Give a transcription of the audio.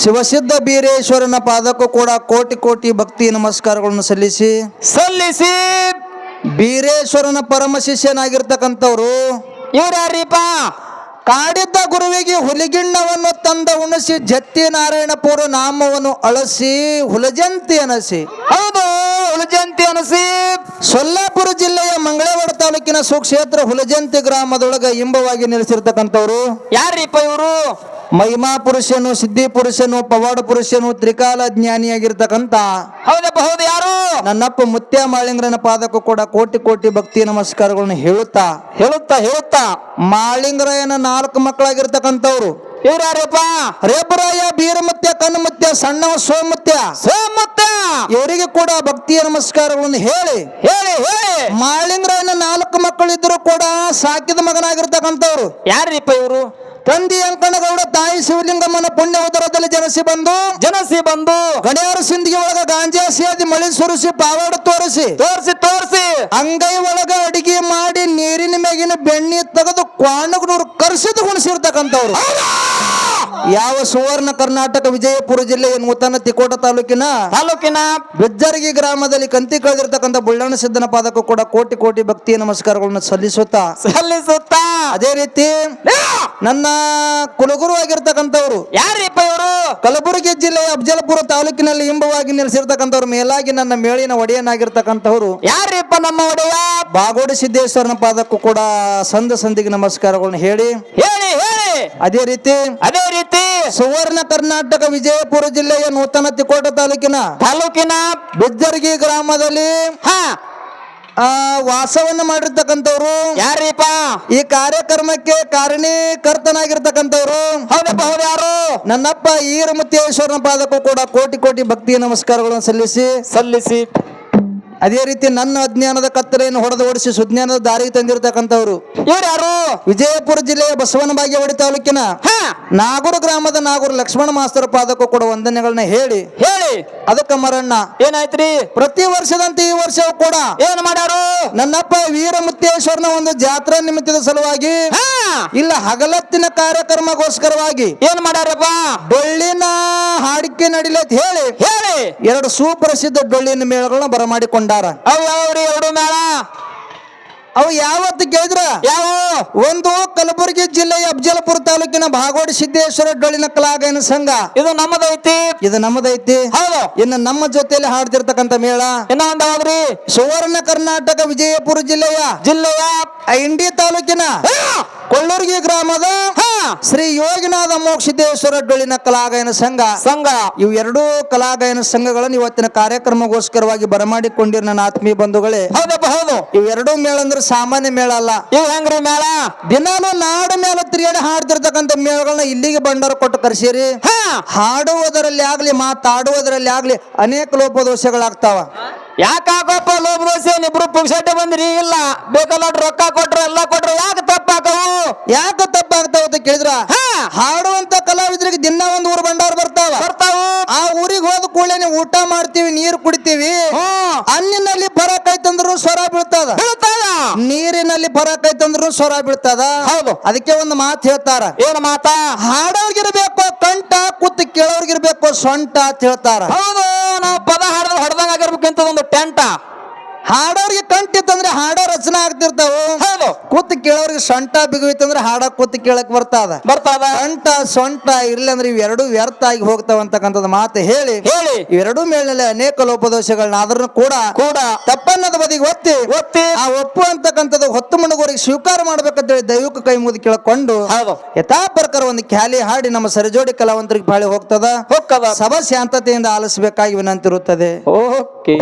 ಶಿವಸಿದ್ಧ ಬೀರೇಶ್ವರನ ಪಾದಕ್ಕೂ ಕೂಡ ಕೋಟಿ ಕೋಟಿ ಭಕ್ತಿ ನಮಸ್ಕಾರಗಳನ್ನು ಸಲ್ಲಿಸಿ. ಸಲ್ಲಿಸಿ. ಬೀರೇಶ್ವರನ ಪರಮ ಶಿಷ್ಯನಾಗಿರ್ತಕ್ಕಂಥವ್ರು. ಇವ್ರ್ಯಾರೀಪ ಕಾಡಿದ್ದ ಗುರುವಿಗೆ ಹುಲಿಗಿಣ್ಣವನ್ನು ತಂದ ಉಣಿಸಿ ಜತ್ತಿ ನಾರಾಯಣಪುರ ನಾಮವನ್ನು ಅಳಸಿ ಹುಲಜಂತಿ ಅನಸಿ. ಹೌದು ಹುಲಜಂತಿ ಅನಸಿ. ಸೊಲ್ಲಾಪುರ ಜಿಲ್ಲೆಯ ಮಂಗಳವಾಡ ತಾಲೂಕಿನ ಸುಕ್ಷೇತ್ರ ಹುಲಜಂತಿ ಗ್ರಾಮದೊಳಗ ಇಂಬವಾಗಿ ನೆಲೆಸಿರ್ತಕ್ಕಂಥವ್ರು. ಯಾರೀಪ ಇವರು? ಮಹಿಮಾ ಪುರುಷನು ಸಿದ್ಧಿ ಪುರುಷನು ಪವಾಡ ಪುರುಷನು ತ್ರಿಕಾಲ ಜ್ಞಾನಿಯಾಗಿರ್ತಕ್ಕಂತ ಹೌದಪ್ಪ ಹೌದು ಯಾರು? ನನ್ನಪ್ಪ ಮುತ್ಯ ಮಾಳಿಂಗ್ರನ ಪಾದಕ್ಕೂ ಕೂಡ ಕೋಟಿ ಕೋಟಿ ಭಕ್ತಿ ನಮಸ್ಕಾರಗಳನ್ನು ಹೇಳುತ್ತಾ? ಹೇಳುತ್ತಾ ಹೇಳುತ್ತಾ? ಮಾಳಿಂಗರಾಯನ ನಾಲ್ಕು ಮಕ್ಕಳಾಗಿರ್ತಕ್ಕಂಥವ್ರು. ಇವ್ರ್ಯಾರೀಪ ರೇಪರಾಯ ಬೀರಮತ್ಯ ಕಣ್ಣಮತ್ಯ ಸಣ್ಣವ ಸೋಮುತ್ಯ. ಸೋಮುತ್ಯ? ಇವರಿಗೆ ಕೂಡ ಭಕ್ತಿಯ ನಮಸ್ಕಾರಗಳನ್ನು ಹೇಳಿ. ಹೇಳಿ ಹೇಳಿ. ಮಾಳಿಂಗರಾಯನ ನಾಲ್ಕು ಮಕ್ಕಳಿದ್ರು ಕೂಡ ಸಾಕಿದ ಮಗನಾಗಿರ್ತಕ್ಕಂಥವ್ರು. ಯಾರೀಪ ಇವರು? ತಂದೆ ಅಂಕಣಗೌಡ ತಾಯಿ ಶಿವಲಿಂಗಮ್ಮನ ಪುಣ್ಯ ಉದರದಲ್ಲಿ ಜನಿಸಿ ಬಂದು ಜನಸಿ ಬಂದು ಗಣಿಯಾರ ಸಿಂಧಿಗೆ ಒಳಗ ಗಾಂಜಾ ಸೇದಿ ಮಳಿ ಸುರಿಸಿ ಪಾವಾಡ ತೋರಿಸಿ. ತೋರಿಸಿ ತೋರ್ಸಿ. ಅಂಗೈ ಒಳಗ ಅಡಿಗೆ ಮಾಡಿ ನೀರಿನ ಮೇಗಿನ ಬೆಣ್ಣಿ ತೆಗೆದು ಕ್ವಾಣಗ್ನೂರು ಕರ್ಸಿದು ಉಣಿಸಿರ್ತಕ್ಕಂಥವ್ರು ಯಾವ ಸುವರ್ಣ ಕರ್ನಾಟಕ ವಿಜಯಪುರ ಜಿಲ್ಲೆಯ ನೂತನ ತಿಕೋಟ ತಾಲೂಕಿನ? ತಾಲೂಕಿನ ಬೆಜ್ಜರಗಿ ಗ್ರಾಮದಲ್ಲಿ ಕಂತಿ ಕಳೆದಿರ್ತಕ್ಕಂಥ ಬುಳ್ಳಣ್ಣ ಸಿದ್ದನ ಪಾದಕ್ಕೂ ಕೂಡ ಕೋಟಿ ಕೋಟಿ ಭಕ್ತಿ ನಮಸ್ಕಾರಗಳನ್ನು ಸಲ್ಲಿಸುತ್ತಾ? ಸಲ್ಲಿಸುತ್ತಾ? ಅದೇ ರೀತಿ ನನ್ನ ಕುಲಗುರು ಆಗಿರ್ತಕ್ಕಂಥವ್ರು ಯಾರೀಪ ಇವರು? ಕಲಬುರಗಿ ಜಿಲ್ಲೆಯ ಅಫಜಲಪುರ ತಾಲೂಕಿನಲ್ಲಿ ಇಂಬವಾಗಿ ನೆಲೆಸಿರ್ತಕ್ಕಂಥವ್ರು ಮೇಲಾಗಿ ನನ್ನ ಮೇಳಿನ ಒಡೆಯನಾಗಿರ್ತಕ್ಕಂಥವ್ರು. ಯಾರೀಪ ನಮ್ಮ ಒಡೆಯ? ಬಾಗೋಡಿ ಸಿದ್ದೇಶ್ವರನ ಪಾದಕ್ಕೂ ಕೂಡ ಸಂದ ಸಂದಿಗೆ ನಮಸ್ಕಾರಗಳನ್ನು ಹೇಳಿ. ಅದೇ ರೀತಿ ಅದೇ ರೀತಿ ಸುವರ್ಣ ಕರ್ನಾಟಕ ವಿಜಯಪುರ ಜಿಲ್ಲೆಯ ನೂತನ ತಿಕೋಟ ತಾಲೂಕಿನ ತಾಲೂಕಿನ ಬಿದ್ದರ್ಗಿ ಗ್ರಾಮದಲ್ಲಿ ಹಾ. ವಾಸವನ್ನು ಮಾಡಿರ್ತಕ್ಕಂಥವ್ರು. ಯಾರೀಪ ಈ ಕಾರ್ಯಕ್ರಮಕ್ಕೆ ಕಾರಣೀಕರ್ತನಾಗಿರ್ತಕ್ಕಂಥವ್ರು. ಹೌದಪ್ಪ ಹೌದು ಯಾರು ನನ್ನಪ್ಪ ಈರಮುತ್ತೇಶ್ವರನ ಪಾದಕ್ಕೂ ಕೂಡ ಕೋಟಿ ಕೋಟಿ ಭಕ್ತಿ ನಮಸ್ಕಾರಗಳನ್ನು ಸಲ್ಲಿಸಿ ಸಲ್ಲಿಸಿ. ಅದೇ ರೀತಿ ನನ್ನ ಅಜ್ಞಾನದ ಕತ್ತಲೆಯನ್ನು ಹೊಡೆದು ಓಡಿಸಿ ಸುಜ್ಞಾನದ ದಾರಿಗೆ ತಂದಿರತಕ್ಕಂಥವ್ರು. ಇವ್ರು ಯಾರು? ವಿಜಯಪುರ ಜಿಲ್ಲೆಯ ಬಸವನ ಬಾಗೇವಾಡಿ ತಾಲೂಕಿನ ನಾಗೂರು ಗ್ರಾಮದ ನಾಗೂರು ಲಕ್ಷ್ಮಣ ಮಾಸ್ತರ ಪಾದಕ್ಕೂ ಕೂಡ ವಂದನೆಗಳನ್ನ ಹೇಳಿ. ಹೇಳಿ. ಅದಕ್ಕ ಮರಣ್ಣ. ಏನಾಯ್ತ್ರಿ? ಪ್ರತಿ ವರ್ಷದಂತೆ ಈ ವರ್ಷವೂ ಕೂಡ ಏನ್ ಮಾಡ್ಯಾರು? ನನ್ನಪ್ಪ ವೀರಮುತ್ತೇಶ್ವರನ ಒಂದು ಜಾತ್ರಾ ನಿಮಿತ್ತದ ಸಲುವಾಗಿ ಇಲ್ಲ ಹಗಲತ್ತಿನ ಕಾರ್ಯಕ್ರಮಗೋಸ್ಕರವಾಗಿ ಏನ್ ಮಾಡ್ಯಾರಪ್ಪ? ಡೊಳ್ಳಿನ ಹಾಡಿಕೆ ನಡಿಲತ್ ಹೇಳಿ ಹೇಳಿ. ಎರಡು ಸುಪ್ರಸಿದ್ಧ ಡೊಳ್ಳಿನ ಮೇಳಗಳನ್ನ ಬರಮಾಡಿಕೊಂಡಾರ. ಅವ್ರಿ ಎರಡು ಮೇಳ? ಅವು ಯಾವತ್ತು ಕೇಳಿದ್ರ? ಯಾವ? ಒಂದು ಕಲಬುರಗಿ ಜಿಲ್ಲೆಯ ಅಫಜಲಪುರ ತಾಲೂಕಿನ ಭಾಗೋಡಿ ಸಿದ್ದೇಶ್ವರ ಡೊಳಿನ ಕಲಾಗಾಯನ ಸಂಘ. ಇದು ನಮ್ಮದೈತಿ ಇದು ನಮ್ಮದೈತಿ ಹೌದು. ಇನ್ನು ನಮ್ಮ ಜೊತೆಯಲ್ಲಿ ಹಾಡ್ತಿರ್ತಕ್ಕಂಥ ಮೇಳ. ಇನ್ನ ಒಂದ್ ಸುವರ್ಣ ಕರ್ನಾಟಕ ವಿಜಯಪುರ ಜಿಲ್ಲೆಯ ಜಿಲ್ಲೆಯ ಇಂಡಿ ತಾಲೂಕಿನ ಕೊಳ್ಳೂರ್ಗಿ ಗ್ರಾಮದ ಹಾ. ಶ್ರೀ ಯೋಗಿನಾಥ ಮೋಕ್ಷಿದ್ದೇಶ್ವರ ಡೊಳ್ಳಿನ ಕಲಾಗಾಯನ ಸಂಘ. ಸಂಘ. ಇವು ಎರಡೂ ಕಲಾಗಾಯನ ಸಂಘಗಳನ್ನು ಇವತ್ತಿನ ಕಾರ್ಯಕ್ರಮಗೋಸ್ಕರವಾಗಿ ಬರಮಾಡಿಕೊಂಡಿರ ನನ್ನ ಆತ್ಮೀಯ ಬಂಧುಗಳೇ. ಹೌದಪ್ಪ ಹೌದು. ಇವು ಎರಡೂ ಮೇಳ ಅಂದ್ರೆ ಸಾಮಾನ್ಯ ಮೇಳ ಅಲ್ಲ. ಇವು ಹೆಂಗ್ರಿ ಮೇಳ? ದಿನಾನು ನಾಡು ಮೇಲೆ ತಿರುಗಾಡಿ ಹಾಡ್ತಿರ್ತಕ್ಕಂಥ ಮೇಳಗಳನ್ನ ಇಲ್ಲಿಗೆ ಬಂಡಾರ ಕೊಟ್ಟು ಕರ್ಸಿರಿ. ಹಾ. ಹಾಡುವುದರಲ್ಲಿ ಆಗ್ಲಿ ಮಾತಾಡುವುದರಲ್ಲಿ ಆಗ್ಲಿ ಅನೇಕ ಲೋಪದೋಷಗಳಾಗ್ತಾವ. ಯಾಕಾಗಪ್ಪ ಲೋಭ ದೋಸೆ ಇಬ್ರು ಪುಕ್ಸಟ್ಟೆ ಬಂದ್ರಿ? ಇಲ್ಲ. ಬೇಕಲ್ಲ ರೊಕ್ಕ ಕೊಟ್ರ ಎಲ್ಲ ಕೊಟ್ರ ಯಾಕೆ ತಪ್ಪಾಕವು ಯಾಕೆ ತಪ್ಪಾಗ್ತಾವ ಅಂತ ಕೇಳಿದ್ರ? ಹಾ. ಹಾಡುವಂತ ಕಲಾವಿದರಿಗೆ ದಿನ ಒಂದು ಊರು ಬಂಡವ್ರು ಬರ್ತಾವ. ಬರ್ತಾವ. ಆ ಊರಿಗೆ ಹೋದ ಕೂಡಲೇ ಊಟ ಮಾಡ್ತೀವಿ ನೀರು ಕುಡಿತೀವಿ. ಹ್ಮ್ ಅನ್ನಿನಲ್ಲಿ ಐತಂದ್ರು ಸ್ವರ ಬೀಳ್ತದ. ನೀರಿನಲ್ಲಿ ಫರಕ್ ಐತಂದ್ರು ಸ್ವರ ಬೀಳ್ತದ. ಹೌದು. ಅದಕ್ಕೆ ಒಂದು ಮಾತು ಹೇಳ್ತಾರ. ಏನ್ ಮಾತಾ? ಹಾಡೋರ್ಗಿರ್ಬೇಕು ಕಂಟ ಕೂತ್ ಕೇಳೋರ್ಗಿರ್ಬೇಕು ಸೊಂಟ ಅಂತ ಹೇಳ್ತಾರ. ಹೌದು ನಾವು ಪದ ಹಾಡಿದ್ರೆ ಹೊಡೆದಂಗ ಆಗಿರ್ಬೇಕಂತ ಒಂದು ಟೆಂಟ? ಹಾಡೋರ್ಗೆ ಕಂಟಿತ್ತಂದ್ರೆ ಹಾಡೋ ರಚನೆ ಆಗ್ತಿರ್ತಾವ. ಹೌದು. ಕೂತ್ ಕೇಳೋರಿಗೆ ಸೊಂಟ ಬಿಗುವಿತ್ತಂದ್ರೆ ಹಾಡ ಕೂತ್ ಕೇಳಕ್ ಬರ್ತದ. ಬರ್ತದ. ಸೊಂಟ ಸೊಂಟ ಇರ್ಲಿ ಅಂದ್ರೆ ಇವೆರಡು ವ್ಯರ್ಥ ಆಗಿ ಹೋಗ್ತಾವ ಅಂತಕ್ಕಂಥದ್ದು ಮಾತು ಹೇಳಿ. ಹೇಳಿ. ಇವೆರಡು ಮೇಲಿನಲ್ಲಿ ಅನೇಕ ಲೋಪದೋಷಗಳನ್ನ ಆದ್ರೂ ಕೂಡ ಕೂಡ. ತಪ್ಪನ್ನದ ಬದಿಗೆ ಒತ್ತಿ. ಒತ್ತಿ. ಆ ಒಪ್ಪು ಅಂತಕ್ಕಂಥದ್ದು ಹೊತ್ತು ಮಣಗೋರಿಗೆ ಸ್ವೀಕಾರ ಮಾಡ್ಬೇಕಂತೇಳಿ ಹೇಳಿ ಕೈ ಮುಗಿದು ಕೇಳಕೊಂಡು ಯಥಾ ಪ್ರಕಾರ ಒಂದು ಖ್ಯಾಲಿ ಹಾಡಿ ನಮ್ಮ ಸರಿಜೋಡಿ ಕಲಾವಂತರಿಗೆ ಬಾಳಿ ಹೋಗ್ತದ. ಹೋಗ್ತದ. ಸಭಾ ಶಾಂತತೆಯಿಂದ ಆಲಿಸಬೇಕಾಗಿ ವಿನಂತಿರುತ್ತದೆ. ಓಕೆ.